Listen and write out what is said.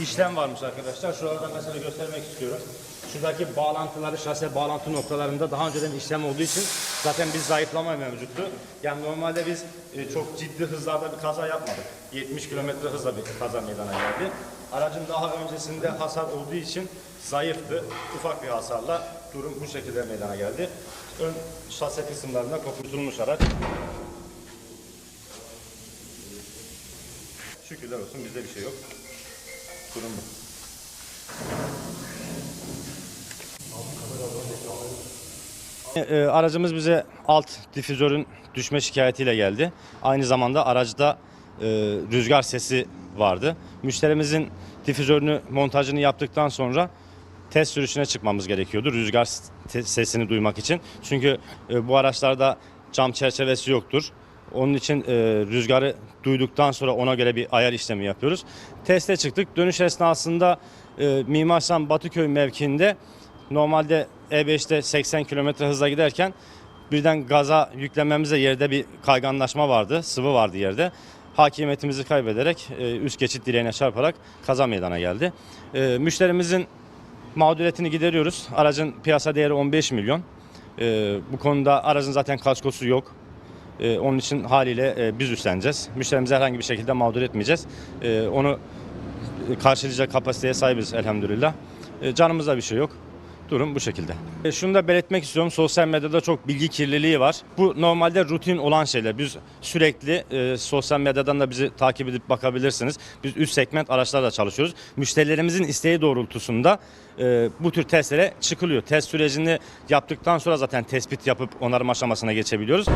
işlem varmış arkadaşlar. Şuralardan mesela göstermek istiyorum. Şuradaki bağlantıları, şase bağlantı noktalarında daha önceden işlem olduğu için zaten bir zayıflama mevcuttu. Yani normalde biz e, çok ciddi hızlarda bir kaza yapmadık. 70 kilometre hızla bir kaza meydana geldi. Aracın daha öncesinde hasar olduğu için zayıftı. Ufak bir hasarla durum bu şekilde meydana geldi. Ön şase kısımlarında kopurtulmuş araç. Şükürler olsun bizde bir şey yok. Durum. E, aracımız bize alt difüzörün düşme şikayetiyle geldi. Aynı zamanda aracda e, rüzgar sesi vardı. Müşterimizin difüzörünü montajını yaptıktan sonra test sürüşüne çıkmamız gerekiyordu rüzgar sesini duymak için. Çünkü e, bu araçlarda cam çerçevesi yoktur. Onun için e, rüzgarı duyduktan sonra ona göre bir ayar işlemi yapıyoruz. Teste çıktık. Dönüş esnasında e, Mimar Sinan Batıköy mevkiinde normalde E5'te 80 km hızla giderken birden gaza yüklememize yerde bir kayganlaşma vardı, sıvı vardı yerde. Hakimiyetimizi kaybederek e, üst geçit direğine çarparak kaza meydana geldi. E, müşterimizin mağduriyetini gideriyoruz. Aracın piyasa değeri 15 milyon. E, bu konuda aracın zaten kaskosu yok. E, onun için haliyle e, biz üstleneceğiz. Müşterimizi herhangi bir şekilde mağdur etmeyeceğiz. E, onu karşılayacak kapasiteye sahibiz elhamdülillah. E, canımızda bir şey yok. Durum bu şekilde. E, şunu da belirtmek istiyorum. Sosyal medyada çok bilgi kirliliği var. Bu normalde rutin olan şeyler. Biz sürekli e, sosyal medyadan da bizi takip edip bakabilirsiniz. Biz üst segment araçlarla çalışıyoruz. Müşterilerimizin isteği doğrultusunda e, bu tür testlere çıkılıyor. Test sürecini yaptıktan sonra zaten tespit yapıp onarım aşamasına geçebiliyoruz.